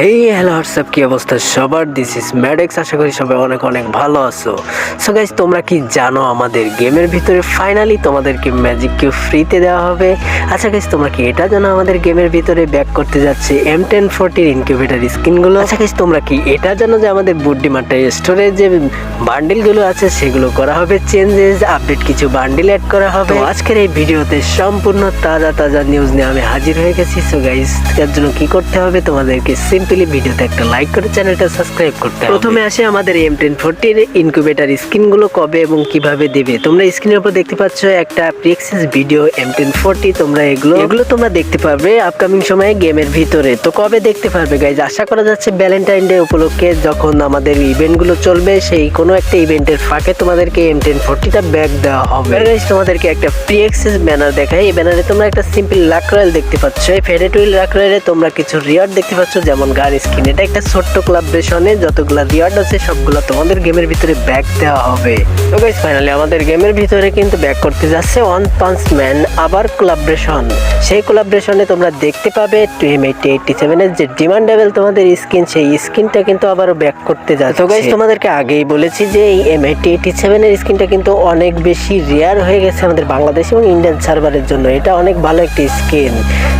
Hey hello, WhatsApp, কি অবস্থা? সবার দিস ইস ম্যাডেক্স আশা করি সবাই অনেক অনেক ভালো আছো। সো গাইজ তোমরা কি জানো আমাদের গেমের ভিতরে ফাইনালি তোমাদেরকে ম্যাজিক কিউ ফ্রিতে দেওয়া হবে? আচ্ছা গাইজ তোমরা কি এটা জানো আমাদের গেমের ভিতরে ব্যাক করতে যাচ্ছে এম টেন ফোরটির ইনকিউবেটার স্ক্রিনগুলো আচ্ছা গাইজ তোমরা কি এটা জানো যে আমাদের বুড্ডি মাঠে স্টোরে যে বান্ডিলগুলো আছে, সেগুলো করা হবে চেঞ্জেস আপডেট কিছু বান্ডিল অ্যাড করা হবে। আজকের এই ভিডিওতে সম্পূর্ণ তাজা তাজা নিউজ নিয়ে আমি হাজির হয়ে গেছি। সো গাইজ তার জন্য কি করতে হবে? তোমাদেরকে সিম্পলি ভিডিওতে একটা লাইক করে চ্যানেলটা সাবস্ক্রাইব করতে প্রথমে আসে আমাদের এম টেন ফোরটির ইনকিউবেটার স্ক্রিনগুলো কবে এবং কীভাবে দেবে? তোমরা স্ক্রিনের উপর দেখতে পাচ্ছ একটা প্রিক্সেস ভিডিও এম টেন ফোরটি তোমরা এগুলো এগুলো তোমরা দেখতে পারবে আপকামিং সময়ে গেমের ভিতরে। তো কবে দেখতে পারবে গাইজ আশা করা যাচ্ছে ভ্যালেন্টাইন ডে উপলক্ষে যখন আমাদের ইভেন্টগুলো চলবে, সেই কোনো একটা ইভেন্টের ফাঁকে তোমাদেরকে এম টেন ফোরটিটা ব্যাগ দেওয়া হবে। গাইজ তোমাদেরকে একটা প্রি অ্যাক্সেস ব্যানার দেখাই। এই ব্যানারে তোমরা একটা সিম্পল লাক রয়েল দেখতে পাচ্ছ। এই ফেডেড হুইল লাক রয়েলে তোমরা কিছু রিয়ার্ড দেখতে পাচ্ছ, যেমন গান স্কিন এটা একটা ছোট্ট কোলাবরেশনে যতগুলো রিওয়ার্ড আছে, সবগুলো তোমাদের গেমের ভিতরে ব্যাগ দেওয়া হবে। তো গাইজ ফাইনালি আমাদের গেমের ভিতরে কিন্তু ব্যাক করতে যাচ্ছে ওয়ান পাঞ্চ ম্যান আবার কোলাবরেশন সেই কোলাবরেশনে তোমরা দেখতে পাবে এম এইটি সেভেনের যে ডিমান্ডেবল তোমাদের স্কিন সেই স্কিনটা কিন্তু আবারও ব্যাক করতে যাচ্ছে। তো গাইজ তোমাদেরকে আগেই বলেছি যে এই এম এইটি এইটি সেভেনের স্কিনটা কিন্তু অনেক বেশি রেয়ার হয়ে গেছে আমাদের বাংলাদেশ এবং ইন্ডিয়ান সার্ভারের জন্য। এটা অনেক ভালো একটি স্কিন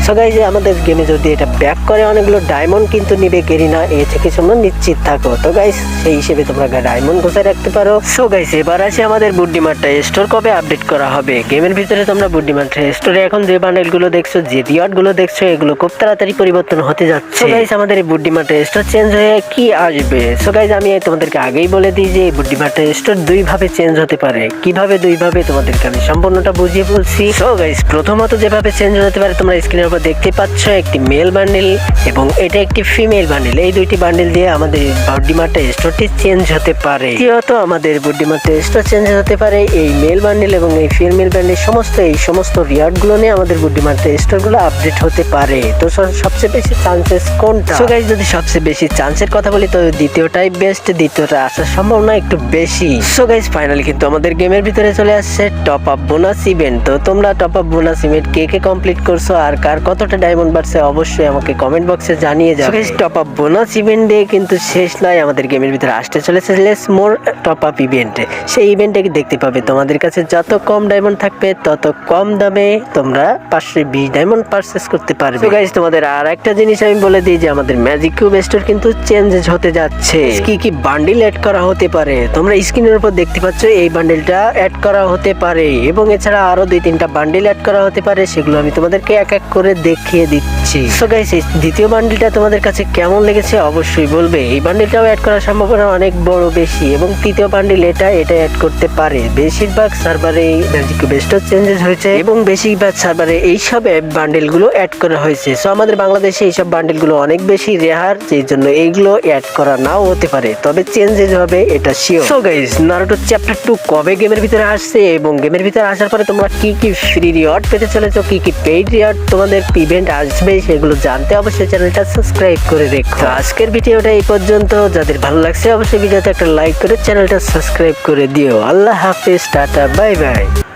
সো গাইজ আমাদের গেমে যদি এটা ব্যাক করে অনেকগুলো ডায়মন্ড কিন্তু নিবে গেরিনা এ থেকে তোমরা নিশ্চিত থাকো। তো গাইস সেই হিসেবে তোমরা ডায়মন্ড গোছায় রাখতে পারো। সো গাইজ এবার আছে আমাদের বুড্ডিমারটা স্টোর কবে আপডেট করা হবে? গেমের ভিতরে তোমরা বুড্ডিমারটা স্টোরে এখন যে বান্ডেলগুলো দেখছ, যে রিওয়ার্ডগুলো দেখছ, এগুলো খুব তাড়াতাড়ি পরিবর্তন হতে যাচ্ছে। গাইস আমাদের বুড্ডিমারটা স্টোর চেঞ্জ হয়ে কি আসবে? সো গাইজ আমি তোমাদেরকে আগেই বলে দিই যে বুড্ডিমারটা স্টোর দুই ভাবে চেঞ্জ হতে পারে। কীভাবে দুই ভাবে তোমাদেরকে আমি সম্পূর্ণটা বুঝিয়ে বলছি। সো গাইস প্রথমত যেভাবে চেঞ্জ হতে পারে, তোমরা স্ক্রিনের উপর দেখতে পাচ্ছ, একটি মেল বান্ডেল এবং এটা একটি ফিমেল বান্ডেল এই দুইটি বান্ডেল দিয়ে আমাদের বুড্ডিমারটা স্টোরটি চেঞ্জ হতে পারে। দ্বিতীয়ত আমাদের বুড্ডিমারটা স্টোর চেঞ্জ হতে পারে। এই মেল বান্ডেল এবং এই ফিমেল বান্ডেল সমস্ত এই সমস্ত রিয়ার্ডগুলো নিয়ে আমাদের বুড্ডিমারটা স্টোরগুলো আপডেট হতে পারে। তো সবচেয়ে বেশি চান্সেস কোনটা? সো গাইজ যদি সবচেয়ে বেশি চান্সের কথা বলি তো দ্বিতীয়টাই বেস্ট দ্বিতীয়টা আসার সম্ভাবনা একটু বেশি। সো গাইজ ফাইনালি কিন্তু আমাদের গেমের ভিতরে চলে আসছে টপ আপ বোনাস ইভেন্ট তো তোমরা টপ আপ বোনাস ইভেন্ট কে কে কমপ্লিট করছ আর কার কতটা ডায়মন্ড বাড়ছে অবশ্যই আমাকে কমেন্ট বক্সে জানিয়ে যাও। Guys top up bonus event কিন্তু শেষ নয়, আমাদের গেমের ভিতরে আসতে চলেছে। লেস মোর টপ আপ ইভেন্টে সেই ইভেন্টে দেখতে পাবে তোমাদের কাছে যত কম ডায়মন্ড থাকবে, তত কম দামে তোমরা পাঁচশো বিশ ডায়মন্ড পারচেস করতে পারবে। গাইজ তোমাদের আর একটা জিনিস আমি বলে দিই যে, আমাদের ম্যাজিক কিউব স্টোর কিন্তু চেঞ্জ হতে যাচ্ছে। কি কি বান্ডিল অ্যাড করা হতে পারে? তোমরা স্ক্রিনের উপর দেখতে পাচ্ছ, এই বান্ডিলটা অ্যাড করা হতে পারে। এবং এছাড়া আরও দুই তিনটা বান্ডিল অ্যাড করা হতে পারে, সেগুলো আমি তোমাদেরকে এক এক করে দেখিয়ে দিচ্ছি। সো এই দ্বিতীয় বান্ডিলটা তোমাদের কাছে কেমন লেগেছে অবশ্যই বলবে। এই বান্ডিলটাও অ্যাড করার সম্ভাবনা অনেক বড় বেশি এবং তৃতীয় বান্ডিল এটা এটা অ্যাড করতে পারে। বেশিরভাগ সার্ভারে ম্যাজিক বেস্টও চেঞ্জেস হয়েছে এবং বেশিরভাগ সার্ভারে এইসব বান্ডিলগুলো অ্যাড করা হয়েছে। সো আমাদের বাংলাদেশে এইসব বান্ডিলগুলো অনেক বেশি রেহার যেই জন্য এইগুলো অ্যাড করা নাও হতে পারে। তবে চেঞ্জেস হবে, এটা sure so guys Naruto chapter two কবে গেমের ভিতরে আসছে এবং গেমের ভিতরে আসার পরে তোমরা কি কি ফ্রি রিওয়ার্ড পেতে চলেছো, কি কি পেইড রিওয়ার্ড তোমাদের ইভেন্ট আসবে, সেগুলো জানতে অবশ্যই চ্যানেলটা সাবস্ক্রাইব করে রেখো। আজকের ভিডিওটা এই পর্যন্ত। যাদের ভালো লাগছে অবশ্যই ভিডিওতে একটা লাইক করে চ্যানেলটা সাবস্ক্রাইব করে দিও। আল্লাহ হাফেজ, টাটা বাই বাই